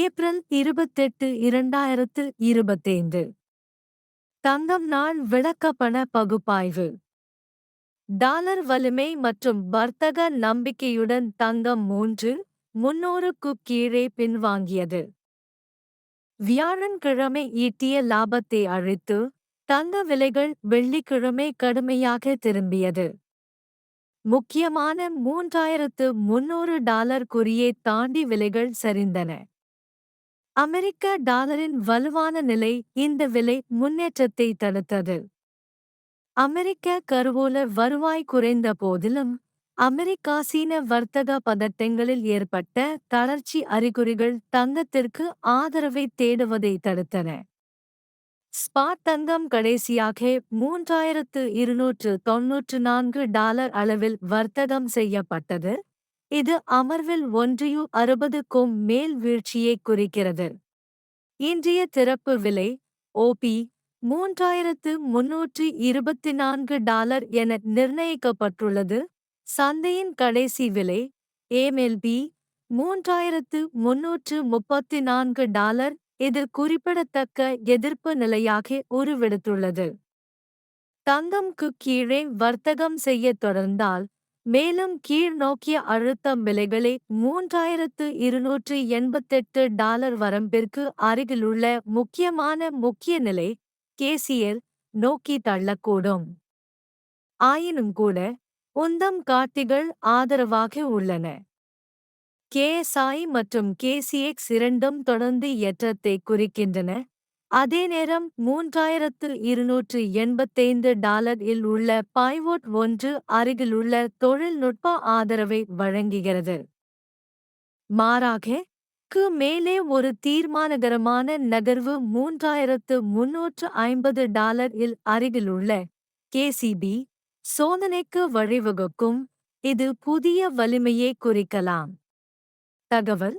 April இருபத்தெட்டு இரண்டாயிரத்து இருபத்தைந்து. தங்கம் நாள் விளக்கப்பண பகுப்பாய்வு. டாலர் வலிமை மற்றும் வர்த்தக நம்பிக்கையுடன் தங்கம் மூன்று முன்னூறுக்கு கீழே பின்வாங்கியது. வியாழன்கிழமை ஈட்டிய லாபத்தை அழித்து தங்க விலைகள் வெள்ளிக்கிழமை கடுமையாக திரும்பியது. முக்கியமான மூன்றாயிரத்து முன்னூறு டாலர் குறியே தாண்டி விலைகள் சரிந்தன. அமெரிக்க டாலரின் வலுவான நிலை இந்த விலை முன்னேற்றத்தை தடுத்தது. அமெரிக்க கருவூல வருவாய் குறைந்த போதிலும் அமெரிக்கா சீன வர்த்தக பதட்டங்களில் ஏற்பட்ட தளர்ச்சி அறிகுறிகள் தங்கத்திற்கு ஆதரவை தேடுவதை தடுத்தன. ஸ்பாட் தங்கம் கடைசியாக மூன்றாயிரத்து இருநூற்று தொன்னூற்று நான்கு டாலர் அளவில் வர்த்தகம் செய்யப்பட்டது. இது அமர்வில் ஒன்றியு அறுபதுக்கும் மேல் வீழ்ச்சியை குறிக்கிறது. இன்றைய திறப்பு விலை ஓபி மூன்றாயிரத்து முன்னூற்று இருபத்தி நான்கு டாலர் என நிர்ணயிக்கப்பட்டுள்ளது. சந்தையின் கடைசி விலை ஏமெல்பி மூன்றாயிரத்து முன்னூற்று முப்பத்தி நான்கு டாலர். இது குறிப்பிடத்தக்க எதிர்ப்பு நிலையாக உருவெடுத்துள்ளது. தங்கம்க்கு கீழே வர்த்தகம் செய்ய தொடர்ந்தால் மேலும் கீழ் நோக்கிய அழுத்தம் விலைகளை மூன்றாயிரத்து இருநூற்று எண்பத்தெட்டு டாலர் வரம்பிற்கு அருகிலுள்ள முக்கியமான முக்கிய நிலை கேசியல் நோக்கி தள்ளக்கூடும். ஆயினும் கூட உந்தம் காட்டிகள் ஆதரவாக உள்ளன. கேஎஸ்ஐ மற்றும் கேசிஎக்ஸ் இரண்டும் தொடர்ந்து ஏற்றத்தை குறிக்கின்றன. அதே நேரம் மூன்றாயிரத்து இருநூற்று எண்பத்தைந்து டாலர் இல் உள்ள பாய்வோட் ஒன்று அருகிலுள்ள தொழில்நுட்ப ஆதரவை வழங்குகிறது. மாறாக க்கு மேலே ஒரு தீர்மானகரமான நகர்வு மூன்றாயிரத்து முன்னூற்று ஐம்பது டாலர் இல் அருகிலுள்ள கேசிபி சோதனைக்கு வழிவகுக்கும். இது புதிய வலிமையை குறிக்கலாம். தகவல்